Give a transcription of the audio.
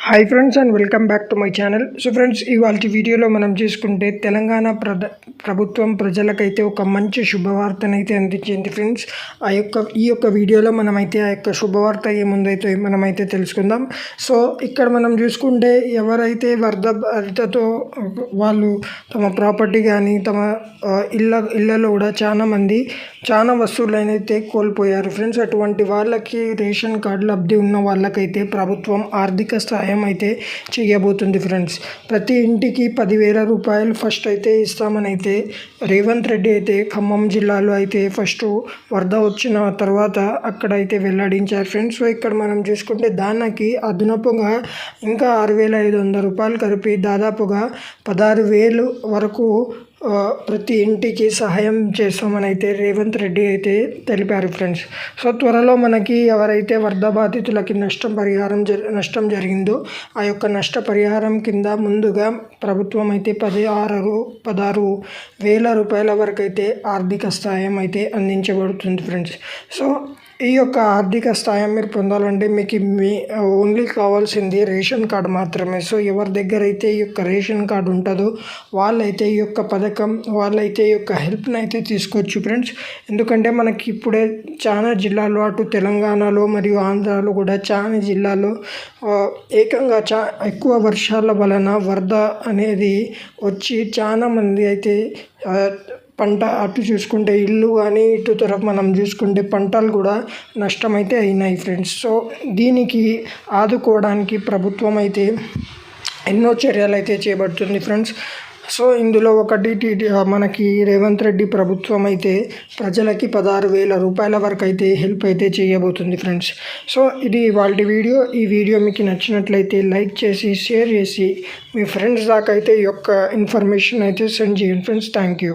Hi friends and welcome back to my channel so friends ఇవాళ వీడియోలో మనం చూసుకుంటే తెలంగాణ ప్రద ప్రభుత్వం ప్రజలకైతే ఒక మంచి శుభవార్తనైతే అందించింది ఫ్రెండ్స్ ఆ యొక్క ఈ యొక్క వీడియోలో మనమైతే ఆ యొక్క శుభవార్త ఏముందైతే మనమైతే తెలుసుకుందాం. సో ఇక్కడ మనం చూసుకుంటే ఎవరైతే వరద బాధితతో వాళ్ళు తమ ప్రాపర్టీ కానీ తమ ఇళ్ళ ఇళ్ళలో కూడా చాలా మంది చాలా వస్తువులను అయితే కోల్పోయారు ఫ్రెండ్స్ అటువంటి వాళ్ళకి రేషన్ కార్డు లబ్ధి ఉన్న వాళ్ళకైతే ప్రభుత్వం ఆర్థిక స్థాయి సహాయం అయితే చేయబోతుంది ఫ్రెండ్స్. ప్రతి ఇంటికి పదివేల రూపాయలు ఫస్ట్ అయితే ఇస్తామని అయితే రేవంత్ రెడ్డి అయితే ఖమ్మం జిల్లాలో అయితే ఫస్ట్ వరద వచ్చిన తర్వాత అక్కడైతే వెల్లడించారు ఫ్రెండ్స్. సో ఇక్కడ మనం చూసుకుంటే దానికి అదనపుగా ఇంకా ఆరు వేల ఐదు వందల రూపాయలు కలిపి దాదాపుగా పదహారు వేలు వరకు ప్రతి ఇంటికి సహాయం చేస్తామని అయితే రేవంత్ రెడ్డి అయితే తెలిపారు ఫ్రెండ్స్. సో త్వరలో మనకి ఎవరైతే వరద బాధితులకి నష్టం పరిహారం నష్టం జరిగిందో ఆ యొక్క నష్ట పరిహారం కింద ముందుగా ప్రభుత్వం అయితే పదిహారు పదహారు వేల రూపాయల వరకు అయితే ఆర్థిక సహాయం అయితే అందించబడుతుంది ఫ్రెండ్స్. సో ఈ యొక్క ఆర్థిక సహాయం మీరు పొందాలంటే మీకు మీ ఓన్లీ కావాల్సింది రేషన్ కార్డు మాత్రమే. సో ఎవరి దగ్గర అయితే ఈ యొక్క రేషన్ కార్డు ఉంటుందో వాళ్ళైతే ఈ యొక్క పథకం వాళ్ళైతే ఈ యొక్క హెల్ప్ని అయితే తీసుకోవచ్చు ఫ్రెండ్స్. ఎందుకంటే మనకి ఇప్పుడే చాలా జిల్లాలో అటు తెలంగాణలో మరియు ఆంధ్రాలో కూడా చాలా జిల్లాలో ఏకంగా చా ఎక్కువ వర్షాల వలన వరద అనేది వచ్చి చాలా మంది అయితే పంట అటు చూసుకుంటే ఇల్లు కానీ ఇటు తరఫు మనం చూసుకుంటే పంటలు కూడా నష్టమైతే అయినాయి ఫ్రెండ్స్. సో దీనికి ఆదుకోవడానికి ప్రభుత్వం అయితే ఎన్నో చర్యలు అయితే చేపడుతుంది ఫ్రెండ్స్. సో ఇందులో ఒకటి మనకి రేవంత్ రెడ్డి ప్రభుత్వం అయితే ప్రజలకి పదహారు వేల రూపాయల వరకు అయితే హెల్ప్ అయితే చేయబోతుంది ఫ్రెండ్స్. సో ఇది వాళ్ళ వీడియో. ఈ వీడియో మీకు నచ్చినట్లయితే లైక్ చేసి షేర్ చేసి మీ ఫ్రెండ్స్ దాకా అయితే ఈ యొక్క ఇన్ఫర్మేషన్ అయితే సెండ్ చేయండి ఫ్రెండ్స్. Thank you.